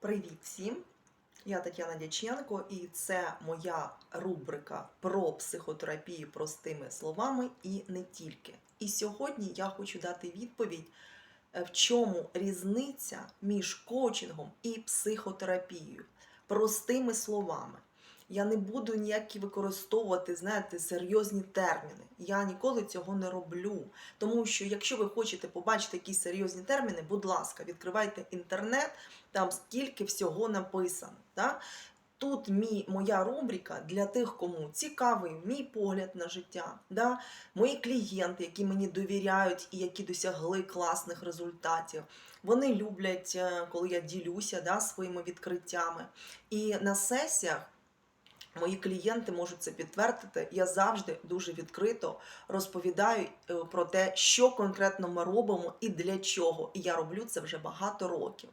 Привіт всім! Я Тетяна Дяченко, і це моя рубрика про психотерапію простими словами і не тільки. І сьогодні я хочу дати відповідь, е, в чому різниця між коучингом і психотерапією простими словами. Я не буду ніякі використовувати, знаєте, серйозні терміни. Я ніколи цього не роблю. Тому що, якщо ви хочете побачити якісь серйозні терміни, будь ласка, відкривайте інтернет, там скільки всього написано. Да? Тут мій, моя рубрика для тих, кому цікавий мій погляд на життя, да? мої клієнти, які мені довіряють і які досягли класних результатів. Вони люблять, е, коли я ділюся да, своїми відкриттями. І на сесіях Мої клієнти можуть це підтвердити. Я завжди дуже відкрито розповідаю е, про те, що конкретно ми робимо і для чого. І я роблю це вже багато років.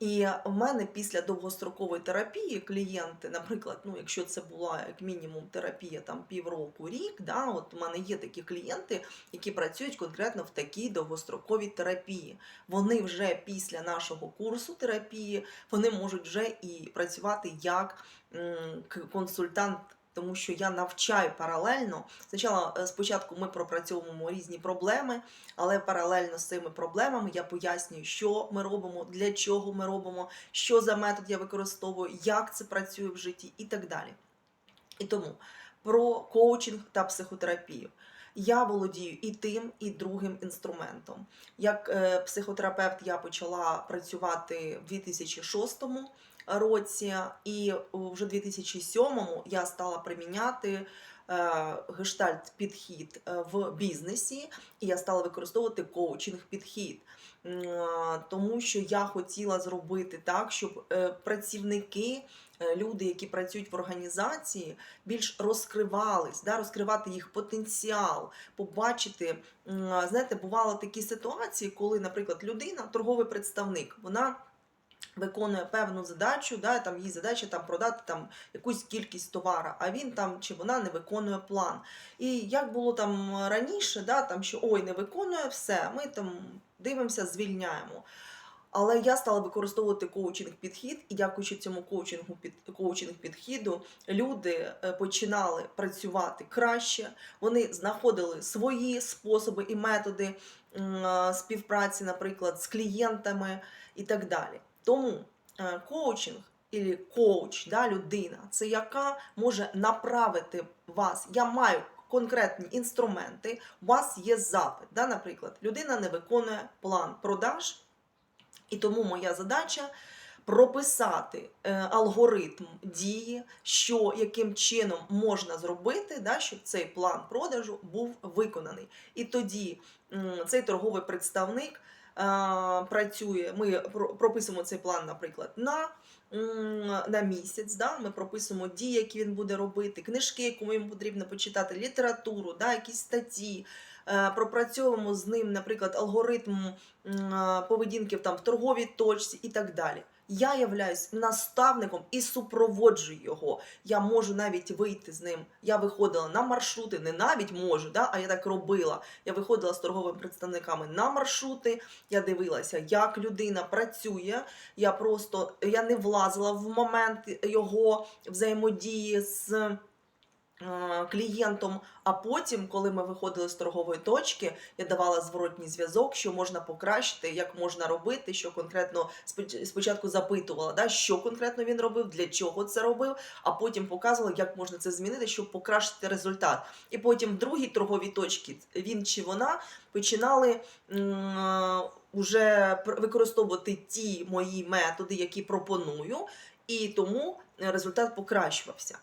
І в мене після довгострокової терапії клієнти, наприклад, ну якщо це була як мінімум терапія там півроку, рік, да, от у мене є такі клієнти, які працюють конкретно в такій довгостроковій терапії. Вони вже після нашого курсу терапії вони можуть вже і працювати як консультант. Тому що я навчаю паралельно. Спочатку, спочатку ми пропрацьовуємо різні проблеми, але паралельно з цими проблемами я пояснюю, що ми робимо, для чого ми робимо, що за метод я використовую, як це працює в житті і так далі. І тому про коучинг та психотерапію. Я володію і тим, і другим інструментом. Як е, психотерапевт я почала працювати в 2006 році, і вже в 2007 я стала приміняти гештальт підхід е, в бізнесі, і я стала використовувати коучинг підхід. Е, Тому що я хотіла зробити так, щоб е, працівники, е, люди, які працюють в організації, більш розкривались, да, розкривати їх потенціал, побачити. Знаєте, бували такі ситуації, коли, наприклад, людина, торговий представник, вона виконує певну задачу, да, там її задача там продати там якусь кількість товара, а він там чи вона не виконує план. І як було там раніше, да, там що ой, не виконує все, ми там дивимося, звільняємо. Але я стала використовувати коучинг підхід, і дякуючи цьому коучингу під коучинг підхіду, люди е, починали працювати краще. Вони знаходили свої способи і методи е, співпраці, наприклад, з клієнтами і так далі. Тому е, коучинг і коуч, да, людина, це яка може направити вас. Я маю конкретні інструменти, у вас є запит. Да, наприклад, людина не виконує план продаж. І тому моя задача прописати е, алгоритм дії, що яким чином можна зробити, да, щоб цей план продажу був виконаний. І тоді цей торговий представник працює. Ми прописуємо цей план, наприклад, на. На місяць, да? ми прописуємо дії, які він буде робити, книжки, яку йому потрібно почитати, літературу, да? якісь статті, Е, пропрацьовуємо з ним, наприклад, алгоритм е, поведінки там, в торговій точці і так далі. Я являюсь наставником і супроводжую його. Я можу навіть вийти з ним. Я виходила на маршрути, не навіть можу, да, а я так робила. Я виходила з торговими представниками на маршрути. Я дивилася, як людина працює. Я просто я не влазила в момент його взаємодії з клієнтом. А потім, коли ми виходили з торгової точки, я давала зворотній зв'язок, що можна покращити, як можна робити, що конкретно спочатку запитувала, да, що конкретно він робив, для чого це робив, а потім показувала, як можна це змінити, щоб покращити результат. І потім в другій торговій точці він чи вона починали уже пр- використовувати ті мої методи, які пропоную, і тому результат покращувався.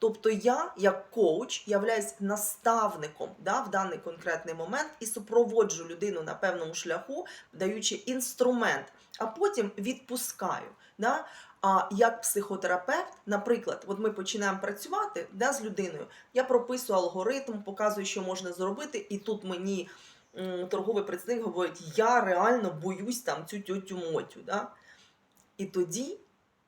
Тобто я, як коуч, являюсь наставником да, в даний конкретний момент і супроводжу людину на певному шляху, даючи інструмент, а потім відпускаю. Да? А як психотерапевт, наприклад, от ми починаємо працювати да, з людиною, я прописую алгоритм, показую, що можна зробити, і тут мені торговий представник говорить, я реально боюсь там цю тютю мотю. Да? І тоді,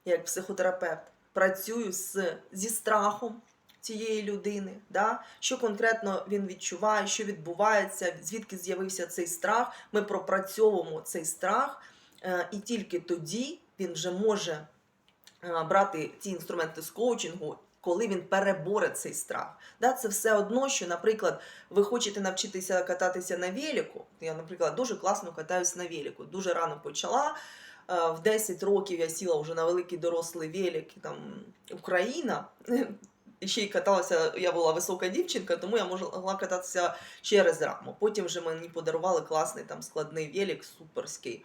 як психотерапевт, працюю з, зі страхом цієї людини, да? що конкретно він відчуває, що відбувається, звідки з'явився цей страх. Ми пропрацьовуємо цей страх, Е, І тільки тоді він вже може е, брати ті інструменти з коучингу, коли він переборе цей страх. Да, це все одно, що, наприклад, ви хочете навчитися кататися на велику. Я, наприклад, дуже класно катаюсь на велику. Дуже рано почала. Е, В 10 років я сіла вже на великий дорослий велик, там Україна. Ще й каталася, я була висока дівчинка, тому я могла кататися через раму. Потім вже мені подарували класний там складний велик, суперський.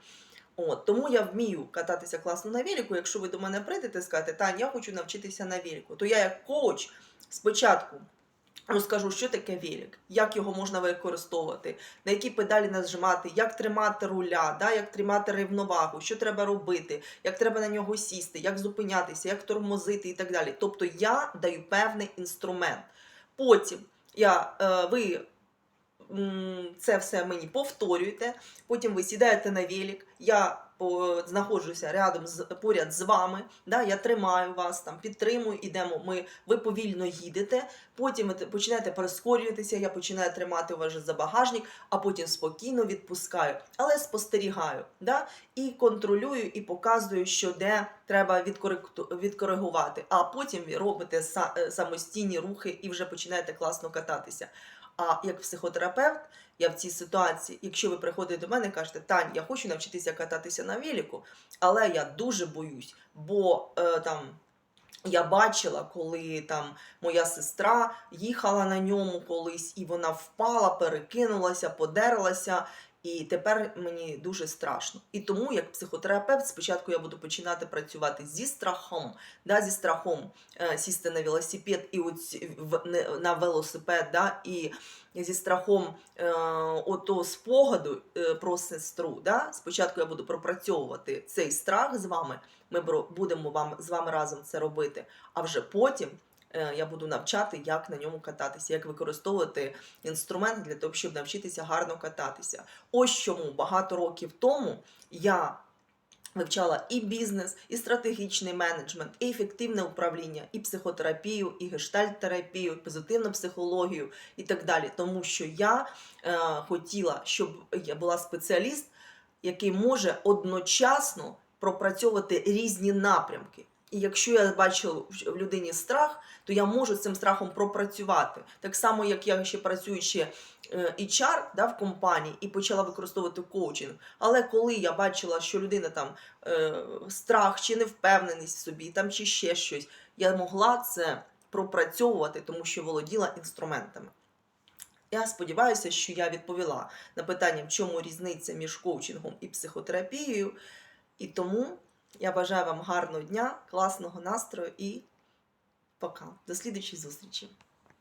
От, тому я вмію кататися класно на велику. Якщо ви до мене прийдете і скажете, Тань, я хочу навчитися на велику, то я як коуч спочатку розкажу, що таке велик, як його можна використовувати, на які педалі нажимати, як тримати руля, да, як тримати рівновагу, що треба робити, як треба на нього сісти, як зупинятися, як тормозити і так далі. Тобто я даю певний інструмент. Потім я, е, ви це все мені повторюєте, потім ви сідаєте на велик, я по, знаходжуся рядом з поряд з вами, да, я тримаю вас, там, підтримую, ідемо, ми, ви повільно їдете, потім починаєте перескорюватися, я починаю тримати вас за багажник, а потім спокійно відпускаю, але спостерігаю да, і контролюю, і показую, що де треба відкоригувати, а потім робите е, самостійні рухи і вже починаєте класно кататися. А як психотерапевт, я в цій ситуації, якщо ви приходите до мене і кажете, Тань, я хочу навчитися кататися на віліку, але я дуже боюсь, бо е, там. Я бачила, коли там моя сестра їхала на ньому колись, і вона впала, перекинулася, подерлася, і тепер мені дуже страшно. І тому, як психотерапевт, спочатку я буду починати працювати зі страхом, да, зі страхом е, сісти на велосипед і оць, на велосипед, да, і зі страхом е, ото спогаду е, про сестру. Да? Спочатку я буду пропрацьовувати цей страх з вами. Ми будемо вам з вами разом це робити. А вже потім я буду навчати, як на ньому кататися, як використовувати інструмент для того, щоб навчитися гарно кататися. Ось чому багато років тому я. Вивчала і бізнес, і стратегічний менеджмент, і ефективне управління, і психотерапію, і гештальт-терапію, і позитивну психологію і так далі. Тому що я е, хотіла, щоб я була спеціаліст, який може одночасно пропрацьовувати різні напрямки. І якщо я бачу в людині страх, то я можу з цим страхом пропрацювати. Так само, як я ще працюючи е, HR да, в компанії і почала використовувати коучинг. Але коли я бачила, що людина там е, страх чи невпевненість в собі, там чи ще щось, я могла це пропрацьовувати, тому що володіла інструментами. Я сподіваюся, що я відповіла на питання, в чому різниця між коучингом і психотерапією. І тому я бажаю вам гарного дня, класного настрою і пока. До слідчої зустрічі!